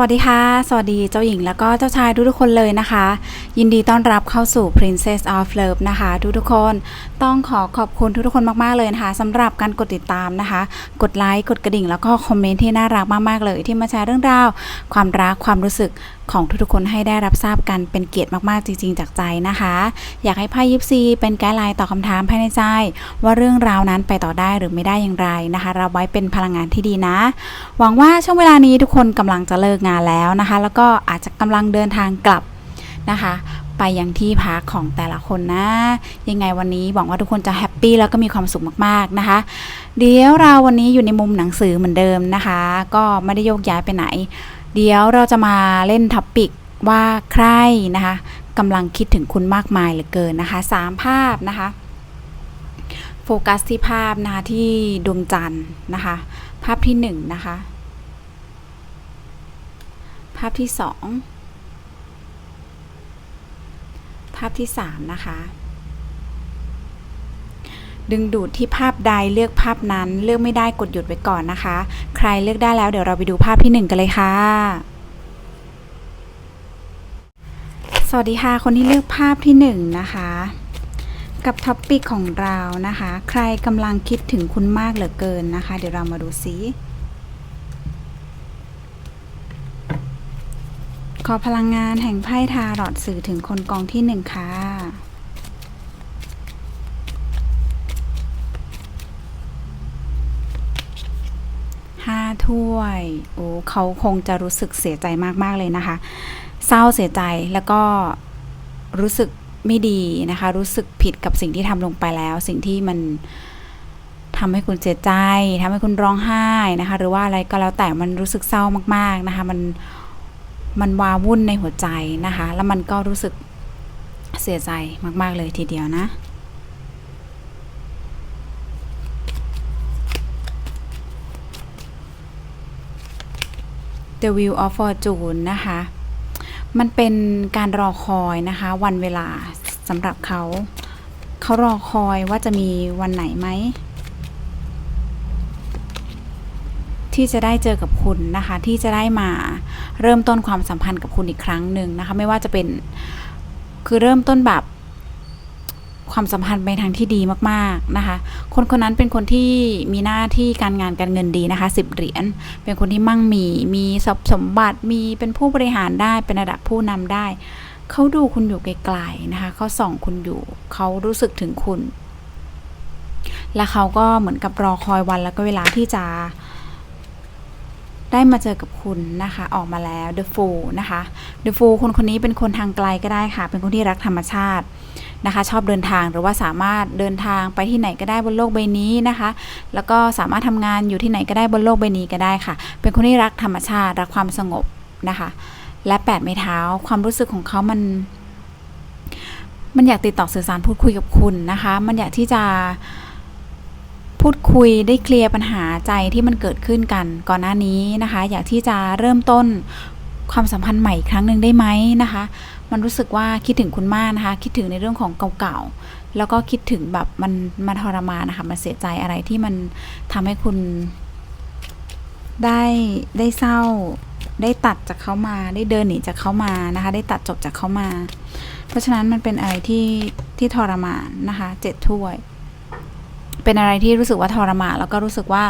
วัสดีค่ะ สวัสดีเจ้าหญิงแล้วก็เจ้าชายทุกๆคนเลยนะคะ ยินดีต้อนรับเข้าสู่ Princess of Love นะคะ ทุกๆคนต้องขอขอบคุณทุกๆคนมากๆเลยนะคะสำหรับการกดติดตามนะคะ กดไลค์กดกระดิ่งแล้วก็คอมเมนต์ที่น่ารักมากๆเลย ที่มาแชร์เรื่องราว ความรักความรู้สึก ของทุกๆคนให้ได้รับทราบกันเป็นเกียรติมากๆจริง ๆ จากใจนะคะ อยากให้ไพ่ยิปซีเป็นไกด์ไลน์ตอบคำถามภายในใจ ว่าเรื่องราวนั้นไปต่อได้หรือไม่ได้อย่างไรนะคะ เรับไว้เป็นพลังงานที่ดีนะ หวังว่าช่วงเวลานี้ทุกคนกำลังจะเลิกงานแล้วนะคะ แล้วก็อาจจะกำลังเดินทางกลับนะคะไปยังที่พักของแต่ละคนนะ ยังไงวันนี้หวังว่าทุกคนจะแฮปปี้แล้วก็มีความสุขมากๆนะคะ เดี๋ยวเราวันนี้อยู่ในมุมหนังสือเหมือนเดิมนะคะ ก็ไม่ได้โยกย้ายไปไหน เดี๋ยวเราจะมาเล่นท็อปปิกว่าใครนะคะกำลังคิดถึงคุณมากมายเหลือเกินนะคะสามภาพนะคะ โฟกัสที่ภาพนะคะที่ดวงจันทร์นะคะ ภาพที่หนึ่งนะคะ ภาพที่สองภาพที่สามนะคะ ดึงดูดที่ภาพใดเลือกภาพนั้น เลือกไม่ได้กดหยุดไว้ก่อนนะคะ ใครเลือกได้แล้วเดี๋ยวเราไปดูภาพที่หนึ่งกันเลยค่ะ สวัสดีค่ะ คนที่เลือกภาพที่หนึ่งนะคะ กับท็อปปิกของเรานะคะ ใครกำลังคิดถึงคุณมากเหลือเกินนะคะ เดี๋ยวเรามาดูซิขอพลังงานแห่งไพ่ทารอดสื่อถึงคนกองที่หนึ่งค่ะ ห้า ถ้วย โอ้เขาคงจะรู้สึกเสียใจมาก ๆ เลยนะคะ เศร้าเสียใจแล้วก็รู้สึกไม่ดีนะคะ รู้สึกผิดกับสิ่งที่ทำลงไปแล้ว สิ่งที่มันทำให้คุณเสียใจทำให้คุณร้องไห้นะคะ หรือว่าอะไรก็แล้วแต่มันรู้สึกเศร้ามาก ๆนะคะ มันมันวาวุ่นในหัวใจนะคะ แล้วมันก็รู้สึกเสียใจมาก ๆ เลยทีเดียวนะ The Wheel of Fortune นะคะ มันเป็นการรอคอยนะคะ วันเวลาสำหรับเขา เขารอคอยว่าจะมีวันไหนไหม ที่จะได้เจอกับคุณนะคะ ที่จะได้มาเริ่มต้นความสัมพันธ์กับคุณอีกครั้งหนึ่งนะคะ ไม่ว่าจะเป็นคือเริ่มต้นแบบ ความสัมพันธ์ไปทางที่ดีมากๆนะคะ คนคนนั้นเป็นคนที่มีหน้าที่การงานการเงินดีนะคะสิบเหรียญเป็นคนที่มั่งมีมีทรัพย์สมบัติมีเป็นผู้บริหารได้เป็นระดับผู้นำได้เขาดูคุณอยู่ไกลๆนะคะเขาส่องคุณอยู่เขารู้สึกถึงคุณ และเขาก็เหมือนกับรอคอยวันแล้วก็เวลาที่จะ ได้มาเจอกับคุณนะคะ ออกมาแล้ว The Fool นะคะ The Fool คนคนนี้เป็นคนทางไกลก็ได้ค่ะ เป็นคนที่รักธรรมชาติ นะคะ ชอบเดินทางหรือว่าสามารถเดินทางไปที่ไหนก็ได้บนโลกใบนี้นะคะ แล้วก็สามารถทำงานอยู่ที่ไหนก็ได้บนโลกใบนี้ก็ได้ค่ะ เป็นคนที่รักธรรมชาติรักความสงบนะคะ และแปดไม้เท้าความรู้สึกของเขามัน มันอยากติดต่อสื่อสารพูดคุยกับคุณนะคะ มันอยากที่จะพูดคุยได้เคลียร์ปัญหาใจที่มันเกิดขึ้นกันก่อนหน้านี้นะคะ อยากที่จะเริ่มต้นความสัมพันธ์ใหม่อีกครั้งหนึ่งได้ไหมนะคะ มันรู้สึกว่าคิดถึงคุณมากนะคะ คิดถึงในเรื่องของเก่าๆ แล้วก็คิดถึงแบบมันมาทรมานนะคะ มันเสียใจอะไรที่มันทำให้คุณได้ได้เศร้า ได้ตัดจากเขามา ได้เดินหนีจากเขามานะคะ ได้ตัดจบจากเขามา เพราะฉะนั้นมันเป็นอะไรที่ที่ทรมานนะคะเจ็ดถ้วย เป็นอะไรที่รู้สึกว่าทรมานแล้วก็รู้สึกว่า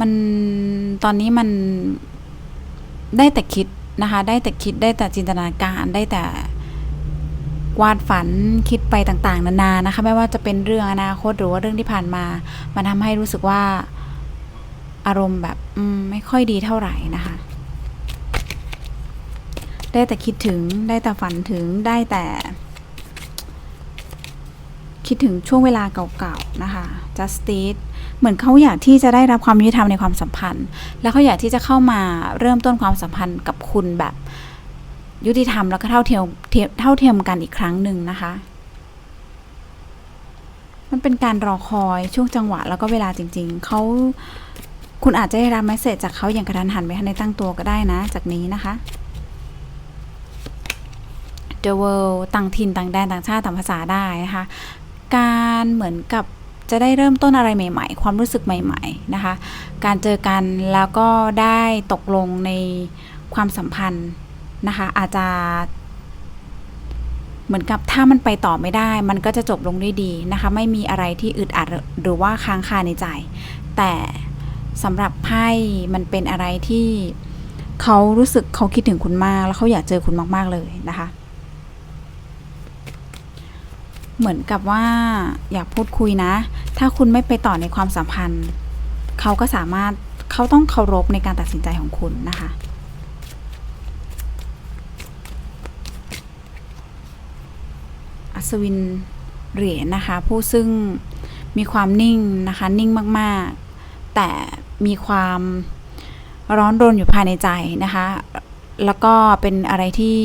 มันตอนนี้มันได้แต่คิด นะคะได้แต่คิดได้แต่จินตนาการได้แต่วาดฝันคิดไปต่างๆ นานานะคะไม่ว่าจะเป็นเรื่องอนาคตหรือว่าเรื่องที่ผ่านมา มันทำให้รู้สึกว่าอารมณ์แบบไม่ค่อยดีเท่าไหร่นะคะ ได้แต่คิดถึงได้แต่ฝันถึงได้แต่ คิดถึงช่วงเวลาเก่าๆนะคะ justice เหมือนเขาอยากที่จะได้รับความยุติธรรมในความสัมพันธ์ แล้วเขาอยากที่จะเข้ามาเริ่มต้นความสัมพันธ์กับคุณแบบยุติธรรมแล้วก็เท่าเทียมเท่าเทียมกันอีกครั้งหนึ่งนะคะ มันเป็นการรอคอยช่วงจังหวะแล้วก็เวลาจริง ๆ เขาคุณอาจจะได้รับเมสเซจจากเขาอย่างกระทันหันไม่ทันได้ตั้งตัวก็ได้นะ จากนี้นะคะ The World ต่างถิ่นต่างแดนต่างชาติต่างภาษาได้นะคะ การเหมือนกับ จะได้เริ่มต้นอะไรใหม่ ๆ ความรู้สึกใหม่ ๆนะคะ การเจอกันแล้วก็ได้ตกลงในความสัมพันธ์นะคะ อาจจะเหมือนกับถ้ามันไปต่อไม่ได้ มันก็จะจบลงด้วยดีนะคะ ไม่มีอะไรที่อึดอัดหรือว่าค้างคาในใจ แต่สำหรับไพ่มันเป็นอะไรที่เขารู้สึกเขาคิดถึงคุณมาก แล้วเขาอยากเจอคุณมาก ๆ เลยนะคะ เหมือนกับว่าอยากพูดคุยนะ ถ้าคุณไม่ไปต่อในความสัมพันธ์ เขาก็สามารถเขาต้องเคารพในการตัดสินใจของคุณนะคะ อัศวินเหรียญนะคะ ผู้ซึ่งมีความนิ่งนะคะ นิ่งมากๆ แต่มีความร้อนรนอยู่ภายในใจนะคะ แล้วก็เป็นอะไรที่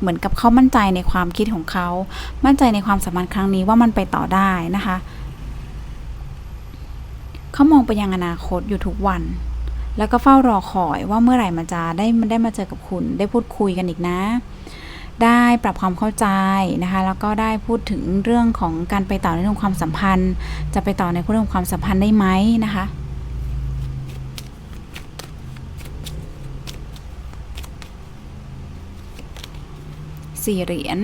เหมือนกับเขามั่นใจในความคิดของเขา มั่นใจในความสัมพันธ์ครั้งนี้ว่ามันไปต่อได้นะคะ เขามองไปยังอนาคตอยู่ทุกวัน แล้วก็เฝ้ารอคอยว่าเมื่อไหร่มันจะได้มันได้มาเจอกับคุณ ได้พูดคุยกันอีกนะ ได้ปรับความเข้าใจนะคะ แล้วก็ได้พูดถึงเรื่องของการไปต่อในเรื่องความสัมพันธ์ จะไปต่อในเรื่องความสัมพันธ์ได้ไหมนะคะ สี่เหรียญ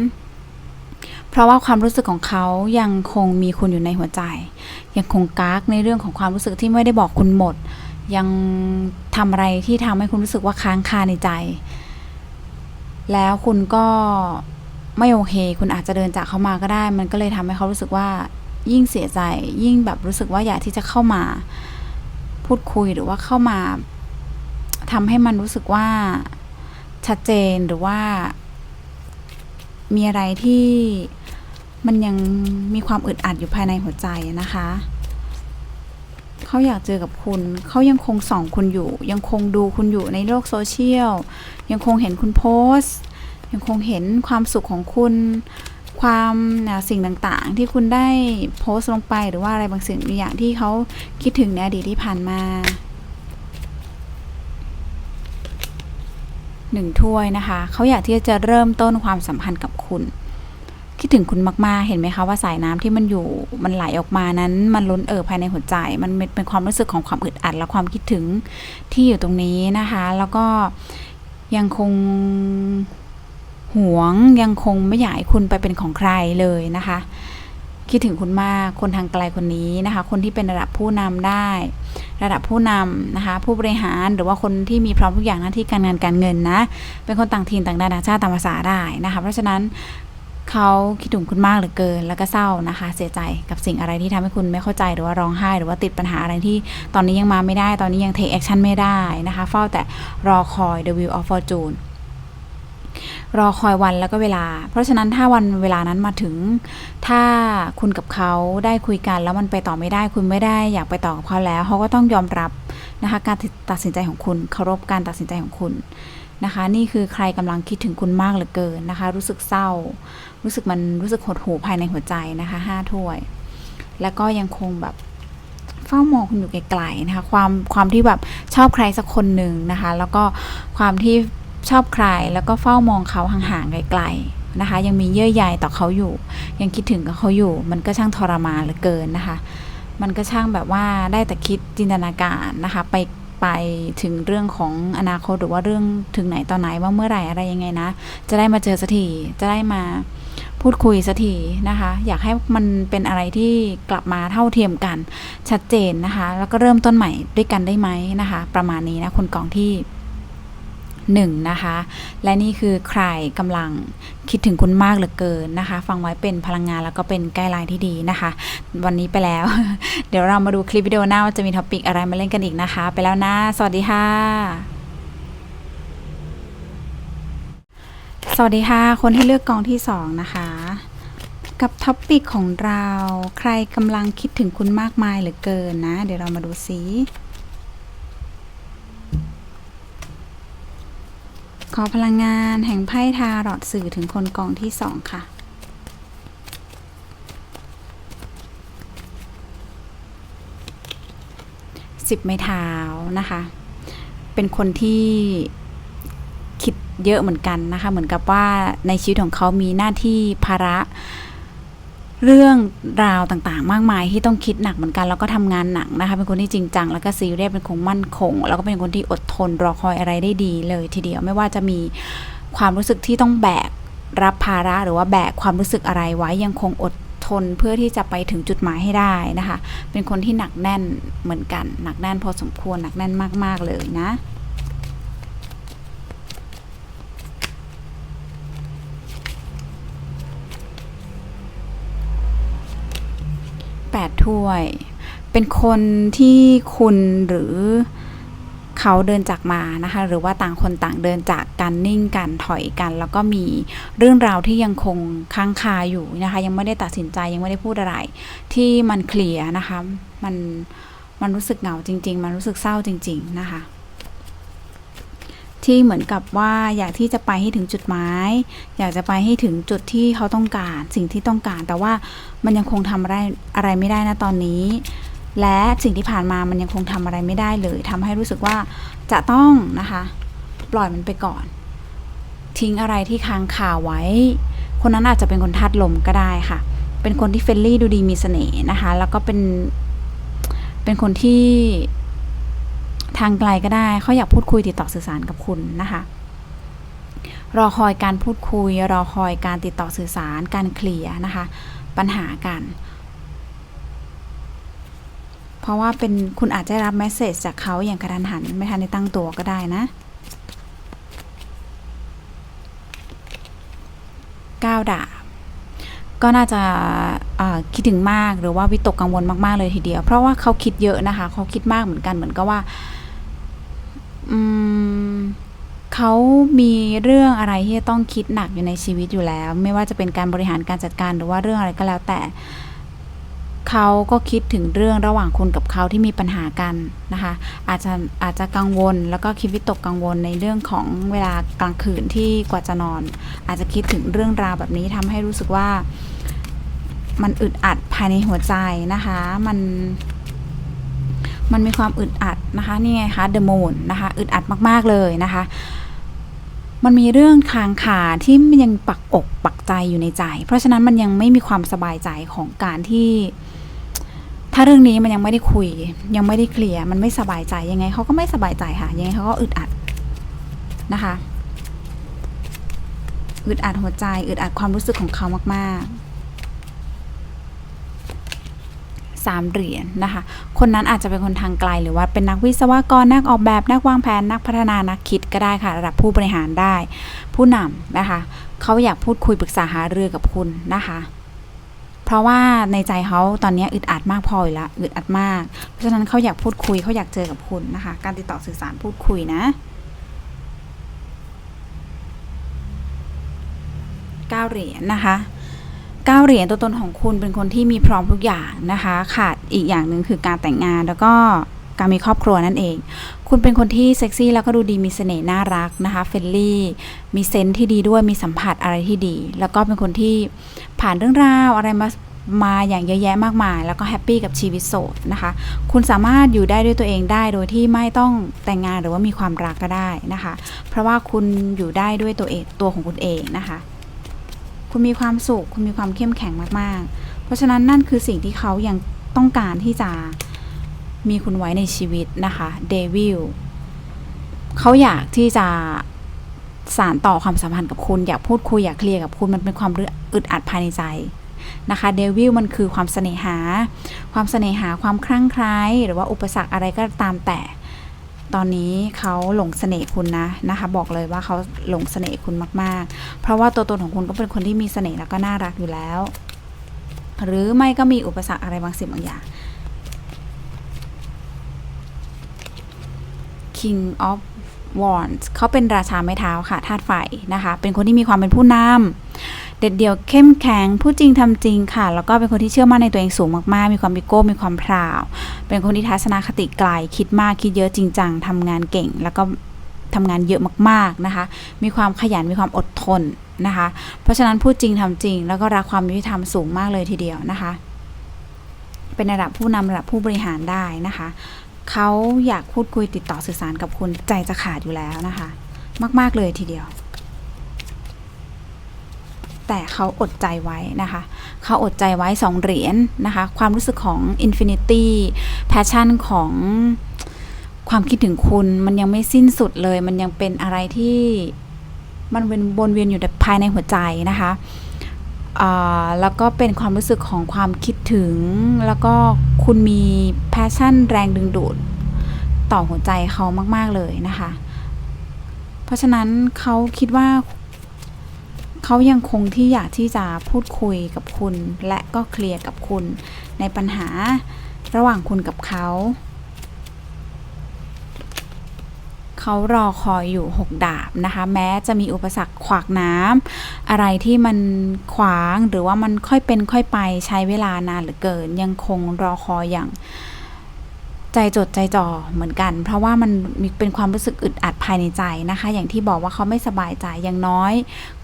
เพราะว่าความรู้สึกของเขายังคงมีคุณอยู่ในหัวใจ ยังคงกักในเรื่องของความรู้สึกที่ไม่ได้บอกคุณหมด ยังทำอะไรที่ทำให้คุณรู้สึกว่าค้างคาในใจ แล้วคุณก็ไม่โอเค คุณอาจจะเดินจากเขามาก็ได้ มันก็เลยทำให้เขารู้สึกว่ายิ่งเสียใจ ยิ่งแบบรู้สึกว่าอยากที่จะเข้ามา พูดคุยหรือว่าเข้ามาทำให้มันรู้สึกว่าชัดเจนหรือว่า มีอะไรที่มันยังมีความอึดอัดอยู่ภายในหัวใจนะคะ เขาอยากเจอกับคุณ เขายังคงส่องคุณอยู่ ยังคงดูคุณอยู่ในโลกโซเชียล ยังคงเห็นคุณโพสต์ ยังคงเห็นความสุขของคุณ ความสิ่งต่างๆ ที่คุณได้โพสต์ลงไปหรือว่าอะไรบางสิ่งบางอย่างที่เขาคิดถึงในอดีตที่ผ่านมา หนึ่งถ้วยนะคะ เขาอยากที่จะเริ่มต้นความสัมพันธ์กับคุณ คิดถึงคุณมากๆ เห็นไหมคะว่าสายน้ำที่มันอยู่มันไหลออกมานั้น มันล้นเอ่อภายในหัวใจ มันเป็นความรู้สึกของความอึดอัดและความคิดถึงที่อยู่ตรงนี้นะคะ แล้วก็ยังคงหวงยังคงไม่อยากให้คุณไปเป็นของใครเลยนะคะ คิดถึงคุณมากคนทางไกลคนนี้นะคะ คนที่เป็นระดับผู้นำได้ ระดับผู้นำนะคะ ผู้บริหารหรือว่าคนที่มีพร้อมทุกอย่างหน้าที่การงานการเงินนะ เป็นคนต่างถิ่นต่างแดนต่างชาติต่างภาษาได้นะคะ เพราะฉะนั้นเขาคิดถึงคุณมากเหลือเกิน แล้วก็เศร้านะคะ เสียใจกับสิ่งอะไรที่ทำให้คุณไม่เข้าใจหรือว่าร้องไห้ หรือว่าติดปัญหาอะไรที่ตอนนี้ยังมาไม่ได้ ตอนนี้ยัง take action ไม่ได้นะคะ เฝ้าแต่รอคอย the wheel of fortune รอคอยวันแล้วก็เวลา เพราะฉะนั้นถ้าวันเวลานั้นมาถึง ถ้าคุณกับเขาได้คุยกัน แล้วมันไปต่อไม่ได้ คุณไม่ได้อยากไปต่อกับเขาแล้วเขาก็ต้องยอมรับนะคะการตัดสินใจของคุณเคารพการตัดสินใจของคุณนะคะ นี่คือใครกำลังคิดถึงคุณมากเหลือเกินนะคะ รู้สึกเศร้า รู้สึกมันรู้สึกหดหู่ภายในหัวใจนะคะห้าถ้วย แล้วก็ยังคงแบบเฝ้ามองคุณอยู่ไกลๆนะคะ ความความที่แบบชอบใครสักคนหนึ่งนะคะ แล้วก็ความที่ ชอบใครแล้วก็เฝ้ามองเขาห่างๆไกลๆนะคะ ยังมีเยื่อใยต่อเขาอยู่ ยังคิดถึงกับเขาอยู่ มันก็ช่างทรมานเหลือเกินนะคะ มันก็ช่างแบบว่าได้แต่คิดจินตนาการนะคะ ไปไปถึงเรื่องของอนาคตหรือว่าเรื่องถึงไหนตอนไหนว่าเมื่อไหร่อะไรยังไงนะ จะได้มาเจอสักทีจะได้มาพูดคุยสักทีนะคะ อยากให้มันเป็นอะไรที่กลับมาเท่าเทียมกันชัดเจนนะคะ แล้วก็เริ่มต้นใหม่ด้วยกันได้ไหมนะคะ ประมาณนี้นะคนกองที่ หนึ่งนะคะ และนี่คือใครกำลังคิดถึงคุณมากเหลือเกินนะคะ ฟังไว้เป็นพลังงานแล้วก็เป็นไกด์ไลน์ที่ดีนะคะ วันนี้ไปแล้ว เดี๋ยวเรามาดูคลิปวิดีโอหน้าว่าจะมีท็อปิกอะไรมาเล่นกันอีกนะคะ ไปแล้วนะ สวัสดีค่ะสวัสดีค่ะ คนที่เลือกกองที่สองนะคะ กับท็อปิกของเรา ใครกำลังคิดถึงคุณมากมายเหลือเกินนะ เดี๋ยวเรามาดูซิ ขอพลังงานแห่งไพ่ทาหลอดสื่อถึงคนกองที่สองค่ะ สิบไม้เท้านะคะ เป็นคนที่คิดเยอะเหมือนกันนะคะ เหมือนกับว่าในชีวิตของเขามีหน้าที่ภาระ เรื่องราวต่างๆ มากมายที่ต้องคิดหนักเหมือนกันแล้วก็ทำงานหนักนะคะ เป็นคนที่จริงจังแล้วก็ซีเรียสเป็นคนมั่นคง แล้วก็เป็นคนที่อดทนรอคอยอะไรได้ดีเลยทีเดียวไม่ว่าจะมีความรู้สึกที่ต้องแบกรับภาระหรือว่าแบกความรู้สึกอะไรไว้ยังคงอดทนเพื่อที่จะไปถึงจุดหมายให้ได้นะคะ เป็นคนที่หนักแน่นเหมือนกัน หนักแน่นพอสมควรหนักแน่นมาก ๆ เลยนะ แปด ถ้วย เป็นคนที่คุณหรือเขาเดินจากมานะคะ หรือว่าต่างคนต่างเดินจากกันนิ่งกันถอยกัน แล้วก็มีเรื่องราวที่ยังคงค้างคาอยู่นะคะ ยังไม่ได้ตัดสินใจยังไม่ได้พูดอะไร ที่มันเคลียร์นะคะ มันมันรู้สึกเหงาจริง ๆ มันรู้สึกเศร้าจริง ๆ นะคะ ที่เหมือนกับว่าอยากที่จะไปให้ถึงจุดหมาย อยากจะไปให้ถึงจุดที่เขาต้องการสิ่งที่ต้องการ แต่ว่ามันยังคงทำอะไรอะไรไม่ได้นะตอนนี้ และสิ่งที่ผ่านมามันยังคงทำอะไรไม่ได้เลยทำให้รู้สึกว่าจะต้องนะคะปล่อยมันไปก่อน ทิ้งอะไรที่ค้างคาไว้ คนนั้นอาจจะเป็นคนธาตุลมก็ได้ค่ะ เป็นคนที่เฟรนลี่ดูดีมีเสน่ห์นะคะ แล้วก็เป็นเป็นคนที่ ทางไกลก็ได้เขาอยากพูดคุยติดต่อสื่อสารกับคุณนะคะ รอคอยการพูดคุย รอคอยการติดต่อสื่อสาร การเคลียร์นะคะ ปัญหากัน เพราะว่าเป็นคุณอาจจะได้รับแมสเซจจากเขาอย่างกระทันหัน ไม่ทันได้ตั้งตัวก็ได้นะก้าวดาบก็น่าจะคิดถึงมากหรือว่าวิตกกังวลมาก ๆ เลยทีเดียว เพราะว่าเขาคิดเยอะนะคะ เขาคิดมากเหมือนกันเหมือนกับว่า อืมเขามีเรื่องอะไรที่จะต้องคิดหนักอยู่ในชีวิตอยู่แล้ว ไม่ว่าจะเป็นการบริหารการจัดการหรือว่าเรื่องอะไรก็แล้วแต่เขาก็คิดถึงเรื่องระหว่างคุณกับเขาที่มีปัญหากันนะคะ อาจจะอาจจะกังวล แล้วก็คิดวิตกกังวลในเรื่องของเวลากลางคืนที่กว่าจะนอน อาจจะคิดถึงเรื่องราวแบบนี้ทำให้รู้สึกว่า มันอึดอัดภายในหัวใจนะคะ มัน มันมีความอึดอัดนะคะนี่ไงคะ The Moon นะคะอึดอัดมากๆเลยนะคะ มันมีเรื่องคางคาที่มันยังปักอกปักใจอยู่ในใจ เพราะฉะนั้นมันยังไม่มีความสบายใจของการที่ ถ้าเรื่องนี้มันยังไม่ได้คุย ยังไม่ได้เคลียร์มันไม่สบายใจยังไงเขาก็ไม่สบายใจค่ะ ยังไงเขาก็อึดอัดนะคะอึดอัดหัวใจอึดอัดความรู้สึกของเขามาก ๆ สามเหรียญนะคะ คนนั้นอาจจะเป็นคนทางไกล หรือว่าเป็นนักวิศวกร นักออกแบบ นักวางแผน นักพัฒนา นักคิดก็ได้ค่ะ ระดับผู้บริหารได้ ผู้นำนะคะ เขาอยากพูดคุยปรึกษาหารือกับคุณนะคะเพราะว่าในใจเขาตอนนี้อึดอัดมากพออยู่แล้วอึดอัดมาก เพราะฉะนั้นเขาอยากพูดคุยเขาอยากเจอกับคุณนะคะ การติดต่อสื่อสารพูดคุยนะเก้าเหรียญนะคะ ก้าเหรียญตัวตนของคุณเป็นคนที่มีพร้อมทุกอย่างนะคะ ขาดอีกอย่างหนึ่งคือการแต่งงานแล้วก็การมีครอบครัวนั่นเอง คุณเป็นคนที่เซ็กซี่แล้วก็ดูดีมีเสน่ห์น่ารักนะคะเฟรนลี่ มีเซนส์ที่ดีด้วยมีสัมผัสอะไรที่ดี แล้วก็เป็นคนที่ผ่านเรื่องราวอะไรมามาอย่างเยอะแยะมากมาย แล้วก็แฮปปี้กับชีวิตโสดนะคะ คุณสามารถอยู่ได้ด้วยตัวเองได้โดยที่ไม่ต้องแต่งงานหรือว่ามีความรักก็ได้นะคะ เพราะว่าคุณอยู่ได้ด้วยตัวเองตัวของคุณเองนะคะ คุณมีความสุข คุณมีความเข้มแข็งมากๆ เพราะฉะนั้นนั่นคือสิ่งที่เขายังต้องการที่จะมีคุณไว้ในชีวิตนะคะเดวิลเขาอยากที่จะสานต่อความสัมพันธ์กับคุณ อยากพูดคุยอยากเคลียร์กับคุณมันเป็นความอึดอัดภายในใจนะคะเดวิลมันคือความเสน่หา ความเสน่หาความคลั่งไคล้หรือว่าอุปสรรคอะไรก็ตามแต่ ตอนนี้เขาหลงเสน่ห์คุณนะนะคะ บอกเลยว่าเขาหลงเสน่ห์คุณมาก ๆ เพราะว่าตัวตนของคุณก็เป็นคนที่มีเสน่ห์แล้วก็น่ารักอยู่แล้ว หรือไม่ก็มีอุปสรรคอะไรบางสิ่งบางอย่าง King of Wands เขาเป็นราชาไม้เท้าค่ะธาตุไฟนะคะ เป็นคนที่มีความเป็นผู้นำเด็ดเดี่ยวเข้มแข็งพูดจริงทำจริงค่ะ แล้วก็เป็นคนที่เชื่อมั่นในตัวเองสูงมากๆ มีความบิโก้ มีความพราว เป็นคนที่ทัศนคติไกลคิดมากคิดเยอะจริงจังทำงานเก่ง แล้วก็ทำงานเยอะมากๆนะคะ มีความขยันมีความอดทนนะคะ เพราะฉะนั้นพูดจริงทำจริง แล้วก็รักความยุติธรรมสูงมากเลยทีเดียวนะคะ เป็นระดับผู้นำระดับผู้บริหารได้นะคะเขาอยากพูดคุยติดต่อสื่อสารกับคุณใจจะขาดอยู่แล้วนะคะ มาก ๆ เลยทีเดียว แต่เขาอดใจไว้นะคะ เขาอดใจไว้สองเหรียญนะคะ ความรู้สึกของ Infinity Passion ของความคิดถึงคุณมันยังไม่สิ้นสุดเลย มันยังเป็นอะไรที่มันเวียนวนเวียนอยู่ภายในหัวใจนะคะแล้วก็เป็นความรู้สึกของความคิดถึง แล้วก็คุณมี passion แรงดึงดูด ต่อหัวใจเขามาก ๆ เลยนะคะ เพราะฉะนั้นเขาคิดว่า เขายังคงที่อยากที่จะพูดคุยกับคุณ และก็เคลียร์กับคุณ ในปัญหาระหว่างคุณกับเขา เขารอคอยอยู่ 6 ดาบนะคะ แม้จะมีอุปสรรคขวากน้ำอะไรที่มันขวางหรือว่ามันค่อยเป็นค่อยไปใช้เวลานานเหลือเกิน ยังคงรอคอยอย่าง ใจจดใจจ่อเหมือนกัน เพราะว่ามันมีเป็นความรู้สึกอึดอัดภายในใจนะคะ อย่างที่บอกว่าเขาไม่สบายใจอย่างน้อย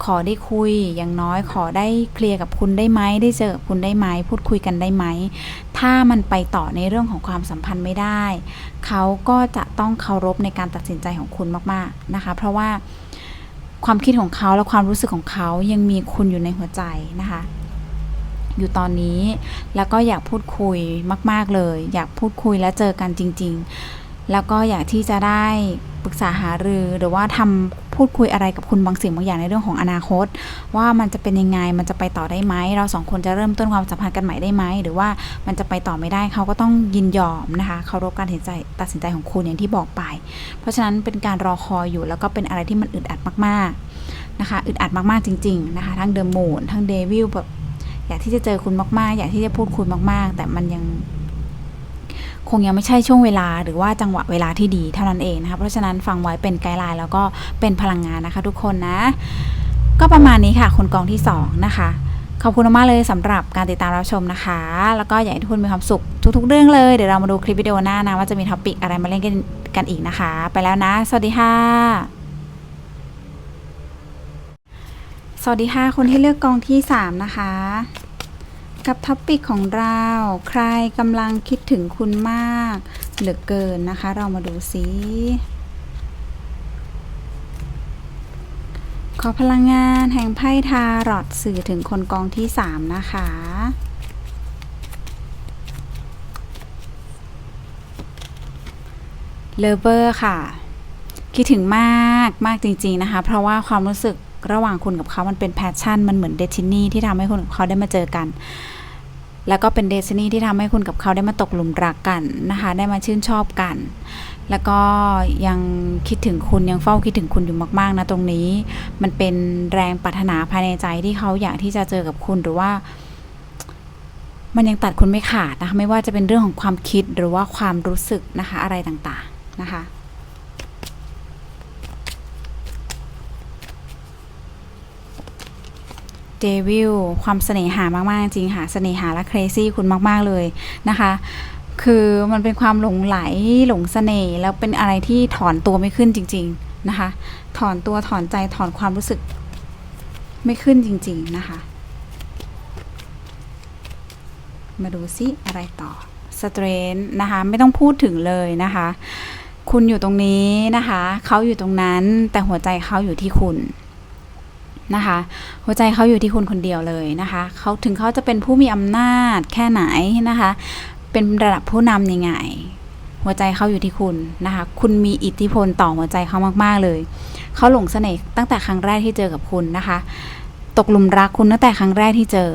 ขอได้คุย อย่างน้อยขอได้เคลียร์กับคุณได้ไหมได้เจอคุณได้ไหมพูดคุยกันได้ไหมถ้ามันไปต่อในเรื่องของความสัมพันธ์ไม่ได้ เขาก็จะต้องเคารพในการตัดสินใจของคุณมากๆนะคะ เพราะว่าความคิดของเขาและความรู้สึกของเขายังมีคุณอยู่ในหัวใจนะคะ อยู่ตอนนี้ แล้วก็อยากพูดคุยมาก ๆเลย อยากพูดคุยและเจอกันจริง ๆ แล้วก็อยากที่จะได้ปรึกษาหารือหรือว่าทำพูดคุยอะไรกับคุณบางสิ่งบางอย่างในเรื่องของอนาคต ว่ามันจะเป็นยังไงมันจะไปต่อได้ไหมเราสองคนจะเริ่มต้นความสัมพันธ์กันใหม่ได้ไหมหรือว่ามันจะไปต่อไม่ได้เขาก็ต้องยินยอมนะคะเคารพการตัดสินใจตัดสินใจของคุณอย่างที่บอกไป เพราะฉะนั้นเป็นการรอคอยอยู่แล้วก็เป็นอะไรที่มันอึดอัดมากๆนะคะอึดอัดมากๆจริง ๆนะคะ ทั้งเดอะมูนทั้งเดวิลแบบ อยากที่จะเจอคุณมากๆ อยากที่จะพูดคุยมาก ๆ แต่มันยัง คงยังไม่ใช่ช่วงเวลา หรือว่าจังหวะเวลาที่ดีเท่านั้นเองนะคะเพราะฉะนั้นฟังไว้เป็นไกด์ไลน์แล้วก็เป็นพลังงานนะคะ ทุกคนนะ ก็ประมาณนี้ค่ะ คนกองที่ 2 นะคะขอบคุณมากเลยสำหรับการติดตามรับชมนะคะ แล้วก็อยากให้ทุกคนมีความสุขทุกๆเรื่องเลย เดี๋ยวเรามาดูคลิปวิดีโอหน้านะว่าจะมีท็อปิกอะไรมาเล่นกันกันอีกนะคะ ไปแล้วนะ สวัสดีค่ะ สวัสดีค่ะ คนที่เลือกกองที่ 3 นะคะ กับท็อปิกของเรา ใครกำลังคิดถึงคุณมากเหลือเกินนะคะ เรามาดูซิขอพลังงานแห่งไพ่ทารอดสื่อถึงคนกองที่ 3 นะคะ เลเวอร์ค่ะ คิดถึงมากมากจริงๆนะคะ เพราะว่าความรู้สึก ระหว่างคุณกับเขามันเป็นแพชชั่น มันเหมือนเดชินีที่ทำให้คุณกับเขาได้มาเจอกัน แล้วก็เป็นเดซินีที่ทำให้คุณกับเขาได้มาตกหลุมรักกันนะคะ ได้มาชื่นชอบกัน แล้วก็ยังคิดถึงคุณยังเฝ้าคิดถึงคุณอยู่มากๆนะตรงนี้ มันเป็นแรงปรารถนาภายในใจที่เขาอยากที่จะเจอกับคุณหรือว่ามันยังตัดคุณไม่ขาดนะคะไม่ว่าจะเป็นเรื่องของความคิดหรือว่าความรู้สึกนะคะอะไรต่างๆนะคะ เดวิลความเสน่หามากๆจริงค่ะเสน่หาและเครซี่คุณมากๆเลยนะคะคือมันเป็นความหลงไหลหลงเสน่ห์แล้วเป็นอะไรที่ถอนตัวไม่ขึ้นจริง ๆนะคะ ถอนตัวถอนใจถอนความรู้สึกไม่ขึ้นจริง ๆนะคะ มาดูซิอะไรต่อสเตรนนะคะ ไม่ต้องพูดถึงเลยนะคะ คุณอยู่ตรงนี้นะคะ เขาอยู่ตรงนั้นแต่หัวใจเขาอยู่ที่คุณ นะคะ หัวใจเขาอยู่ที่คุณคนเดียวเลยนะคะเขาถึงเขาจะเป็นผู้มีอำนาจแค่ไหนนะคะ เป็นระดับผู้นำยังไง หัวใจเขาอยู่ที่คุณนะคะ คุณมีอิทธิพลต่อหัวใจเขามาก ๆเลยเขาหลงเสน่ห์ตั้งแต่ครั้งแรกที่เจอกับคุณนะคะ ตกหลุมรักคุณตั้งแต่ครั้งแรกที่เจอ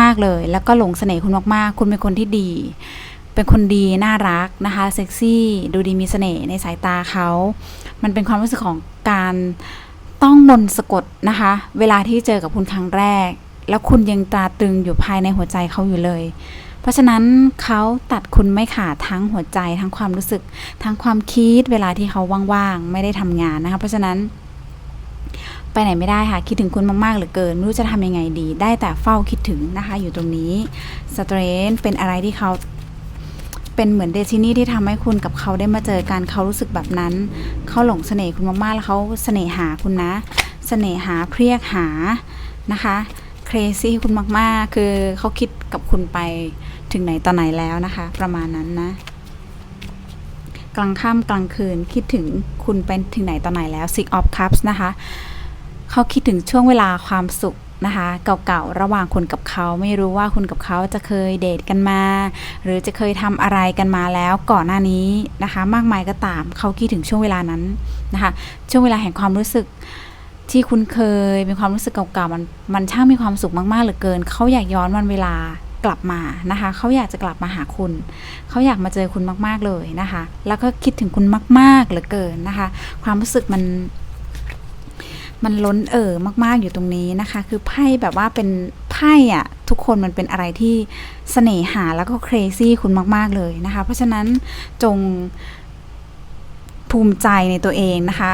มาก ๆเลย แล้วก็หลงเสน่ห์คุณมากๆ คุณเป็นคนที่ดี เป็นคนดีน่ารักนะคะเซ็กซี่ดูดีมีเสน่ห์ในสายตาเขา มันเป็นความรู้สึกของการ ต้องมนสะกดนะคะ เวลาที่เจอกับคุณครั้งแรก แล้วคุณยังตราตรึงอยู่ภายในหัวใจเขาอยู่เลย เพราะฉะนั้นเขาตัดคุณไม่ขาดทั้งหัวใจ ทั้งความรู้สึก ทั้งความคิด เวลาที่เขาว่างๆไม่ได้ทำงานนะคะ เพราะฉะนั้น ไปไหนไม่ได้ค่ะ คิดถึงคุณมากๆเหลือเกินไม่รู้จะทำยังไงดี ได้แต่เฝ้าคิดถึงนะคะ อยู่ตรงนี้สเตรนเป็นอะไรที่เขา เป็นเหมือนเดซินี่ที่ทำให้คุณกับเขาได้มาเจอกันเขารู้สึกแบบนั้น เขาหลงเสน่ห์คุณมากๆแล้วเขาเสน่หาคุณนะ เสน่หาเพรียกหานะคะเครซี่คุณมากๆ คือเขาคิดกับคุณไปถึงไหนตอนไหนแล้วนะคะ ประมาณนั้นนะ กลางค่ำกลางคืนคิดถึงคุณไปถึงไหนตอนไหนแล้ว Six of Cups นะคะ เขาคิดถึงช่วงเวลาความสุข นะคะเก่าๆระหว่างคุณกับเขาไม่รู้ว่าคุณกับเขาจะเคยเดทกันมา หรือจะเคยทำอะไรกันมาแล้วก่อนหน้านี้นะคะ มากมายก็ตามเขาคิดถึงช่วงเวลานั้นนะคะช่วงเวลาแห่งความรู้สึกที่คุณเคยเป็นความรู้สึกเก่าๆมันมันช่างมีความสุขมากๆเหลือเกินเขาอยากย้อนวันเวลากลับมานะคะเขาอยากจะกลับมาหาคุณ เขาอยากมาเจอคุณมากๆเลยนะคะ แล้วก็คิดถึงคุณมากๆเหลือเกินนะคะ ความรู้สึกมัน มันล้นเอ่อมากๆอยู่ตรงนี้นะคะ คือไพ่แบบว่าเป็นไพ่อะทุกคนมันเป็นอะไรที่เสน่หาแล้วก็ครซี่คุณมาก ๆเลยนะคะ เพราะฉะนั้นจง ภูมิใจในตัวเองนะคะ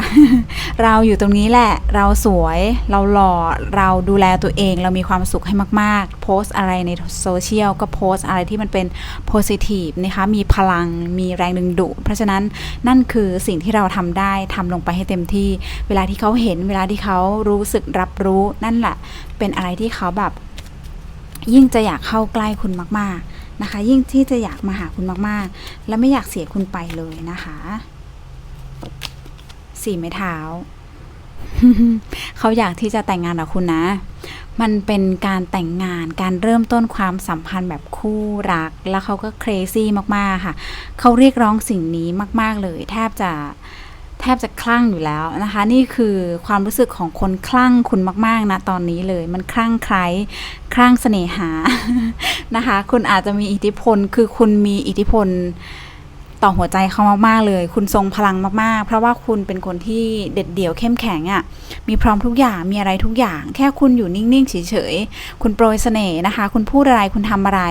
เราอยู่ตรงนี้แหละ เราสวย เราหล่อ เราดูแลตัวเอง เรามีความสุขให้มาก ๆ โพสต์อะไรในโซเชียลก็โพสต์อะไรที่มันเป็นโพสิทีฟนะคะ มีพลัง มีแรงดึงดูด เพราะฉะนั้นนั่นคือสิ่งที่เราทำได้ทำลงไปให้เต็มที่ เวลาที่เขาเห็น เวลาที่เขารู้สึกรับรู้นั่นแหละ เป็นอะไรที่เขาแบบ ยิ่งจะอยากเข้าใกล้คุณมาก ๆ นะคะ ยิ่งที่จะอยากมาหาคุณมาก ๆ และไม่อยากเสียคุณไปเลยนะคะ สี่ไม้เท้า เขาอยากที่จะแต่งงานกับคุณนะ มันเป็นการแต่งงานการเริ่มต้นความสัมพันธ์แบบคู่รัก แล้วเขาก็เครซี่มากๆค่ะ เขาเรียกร้องสิ่งนี้มาก ๆ เลย แทบจะแทบจะคลั่งอยู่แล้วนะคะ นี่คือความรู้สึกของคนคลั่งคุณมาก ๆ นะ ตอนนี้เลย มันคลั่งไคล้คลั่งเสน่หานะคะ คุณอาจจะมีอิทธิพลคือคุณมีอิทธิพล ต่อหัวใจเขามากๆเลย คุณทรงพลังมากๆ เพราะว่าคุณเป็นคนที่เด็ดเดี่ยวเข้มแข็งอะ่ะ มีพร้อมทุกอย่าง มีอะไรทุกอย่าง แค่คุณอยู่นิ่งๆเฉยๆ คุณโปรยเสน่ห์นะคะ คุณพูดอะไร คุณทำอะไร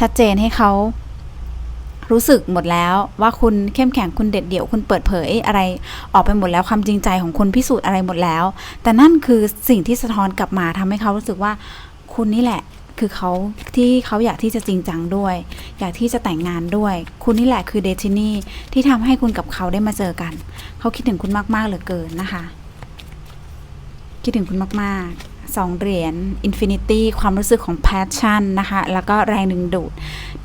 ชัดเจนให้เขารู้สึกหมดแล้วว่าคุณเข้มแข็งคุณเด็ดเดี่ยวคุณเปิดเผยอะไรออกไปหมดแล้วความจริงใจของคุณพิสูจน์อะไรหมดแล้ว แต่นั่นคือสิ่งที่สะท้อนกลับมาทำให้เขารู้สึกว่าคุณนี่แหละ คือเขาที่เขาอยากที่จะจริงจังด้วย อยากที่จะแต่งงานด้วย คุณนี่แหละคือเดทินีที่ทำให้คุณกับเขาได้มาเจอกัน เขาคิดถึงคุณมากๆเหลือเกินนะคะ คิดถึงคุณมากๆสองเหรียญอินฟินิตี้ความรู้สึกของแพชชั่นนะคะ แล้วก็แรงดึงดูด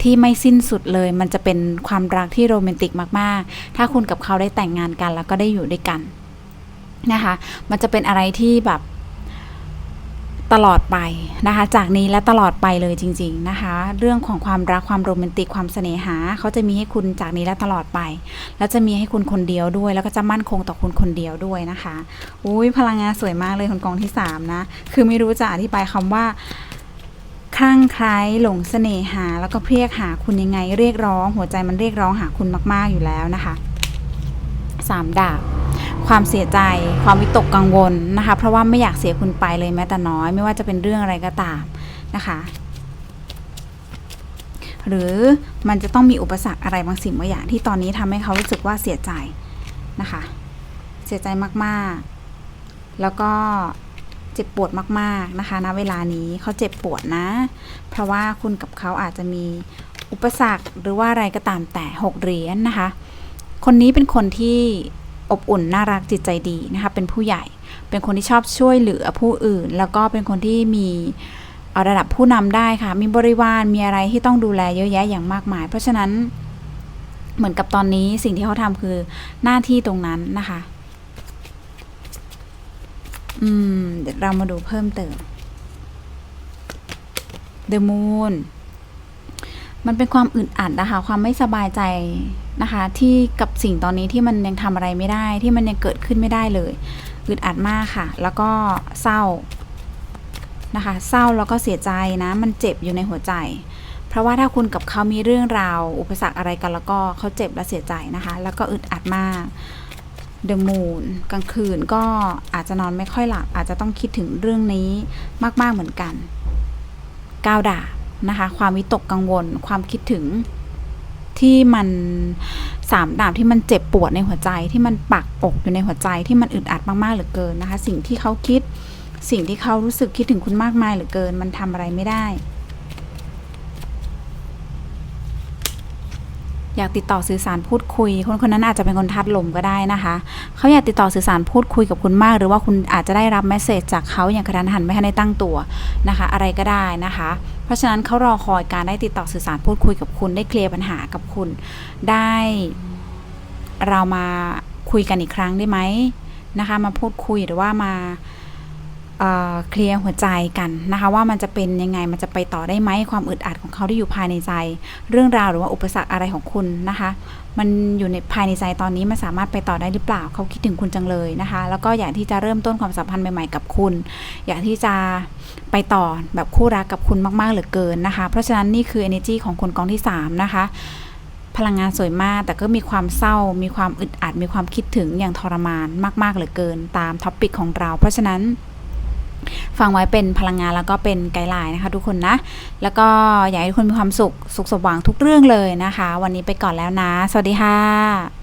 ที่ไม่สิ้นสุดเลย มันจะเป็นความรักที่โรแมนติกมาก ๆ ถ้าคุณกับเขาได้แต่งงานกันแล้วก็ได้อยู่ด้วยกันนะคะ มันจะเป็นอะไรที่แบบ ตลอดไปนะคะ จากนี้และตลอดไปเลยจริง ๆนะคะ เรื่องของความรักความโรแมนติกความเสน่หาเขาจะมีให้คุณจากนี้และตลอดไป แล้วจะมีให้คุณคนเดียวด้วย แล้วก็จะมั่นคงต่อคุณคนเดียวด้วยนะคะอุ้ยพลังงานสวยมากเลยคนกองที่สามนะคือไม่รู้จะอธิบายคำว่าคลั่งไคล้หลงเสน่หา แล้วก็เพียกหาคุณยังไงเรียกร้อง หัวใจมันเรียกร้องหาคุณมาก ๆอยู่แล้วนะคะสามดาบ ความเสียใจ ความวิตกกังวลนะคะ เพราะว่าไม่อยากเสียคุณไปเลยแม้แต่น้อย ไม่ว่าจะเป็นเรื่องอะไรก็ตามนะคะหรือมันจะต้องมีอุปสรรคอะไรบางสิ่งบางอย่างที่ตอนนี้ทำให้เขารู้สึกว่าเสียใจนะคะ เสียใจมากๆ แล้วก็เจ็บปวดมาก ๆนะคะณเวลานี้เขาเจ็บปวดนะ เพราะว่าคุณกับเขาอาจจะมีอุปสรรคหรือว่าอะไรก็ตามแต่หกเหรียญนะคะ คนนี้เป็นคนที่ อบอุ่นน่ารักจิตใจดีนะคะเป็นผู้ใหญ่ เป็นคนที่ชอบช่วยเหลือผู้อื่น แล้วก็เป็นคนที่มีเอาระดับผู้นำได้ค่ะ มีบริวารมีอะไรที่ต้องดูแลเยอะแยะอย่างมากมาย เพราะฉะนั้นเหมือนกับตอนนี้สิ่งที่เขาทำคือหน้าที่ตรงนั้นนะคะ อืมเดี๋ยวเรามาดูเพิ่มเติม The Moon มันเป็นความอึดอัดนะคะ ความไม่สบายใจ นะคะ ที่กับสิ่งตอนนี้ที่มันยังทำอะไรไม่ได้ ที่มันยังเกิดขึ้นไม่ได้เลยอึดอัดมากค่ะ แล้วก็เศร้านะคะ เศร้าแล้วก็เสียใจนะ มันเจ็บอยู่ในหัวใจ เพราะว่าถ้าคุณกับเขามีเรื่องราว อุปสรรคอะไรกัน แล้วก็เขาเจ็บและเสียใจนะคะ แล้วก็อึดอัดมาก The Moon กลางคืนก็อาจจะนอนไม่ค่อยหลับ อาจจะต้องคิดถึงเรื่องนี้มาก ๆ เหมือนกันก้าวด่านะคะ ความวิตกกังวล ความคิดถึง ที่มันสามดาบที่มันเจ็บปวดในหัวใจที่มันปักอกอยู่ในหัวใจที่มันอึดอัดมากๆเหลือเกินนะคะ สิ่งที่เขาคิด สิ่งที่เขารู้สึกคิดถึงคุณมากมายเหลือเกิน มันทำอะไรไม่ได้ อยากติดต่อสื่อสารพูดคุย คนคนนั้นอาจจะเป็นคนทัดลมก็ได้นะคะเขาอยากติดต่อสื่อสารพูดคุยกับคุณมาก หรือว่าคุณอาจจะได้รับเมสเซจจากเขาอย่างกระทันหันไม่ทันได้ตั้งตัวนะคะ อะไรก็ได้นะคะ ราะฉะนั้นเขารอคอยการได้ติดต่อสื่อสารพูดคุยกับคุณได้เคลียร์ปัญหากับคุณ ได้เรามาคุยกันอีกครั้งได้ไหมนะคะ มาพูดคุยหรือว่ามา เคลียร์หัวใจกันนะคะ ว่ามันจะเป็นยังไงมันจะไปต่อได้ไหมความอึดอัดของเขาที่อยู่ภายในใจ เรื่องราวหรือว่าอุปสรรคอะไรของคุณนะคะ มันอยู่ในภายในใจตอนนี้มันสามารถไปต่อได้หรือเปล่าเขาคิดถึงคุณจังเลยนะคะ แล้วก็อยากที่จะเริ่มต้นความสัมพันธ์ใหม่ๆกับคุณ อยากที่จะไปต่อแบบคู่รักกับคุณมากๆเหลือเกินนะคะ เพราะฉะนั้นนี่คือ energy ของคนกองที่ 3 นะคะพลังงานสวยมาก แต่ก็มีความเศร้า มีความอึดอัด มีความคิดถึงอย่างทรมานมาก ๆ เหลือเกินตามท็อปิกของเรา เพราะฉะนั้น ฟังไว้เป็นพลังงานแล้วก็เป็นไกด์ไลน์นะคะทุกคนนะ แล้วก็อยากให้ทุกคนมีความสุข สุขสมหวังทุกเรื่องเลยนะคะ วันนี้ไปก่อนแล้วนะ สวัสดีค่ะ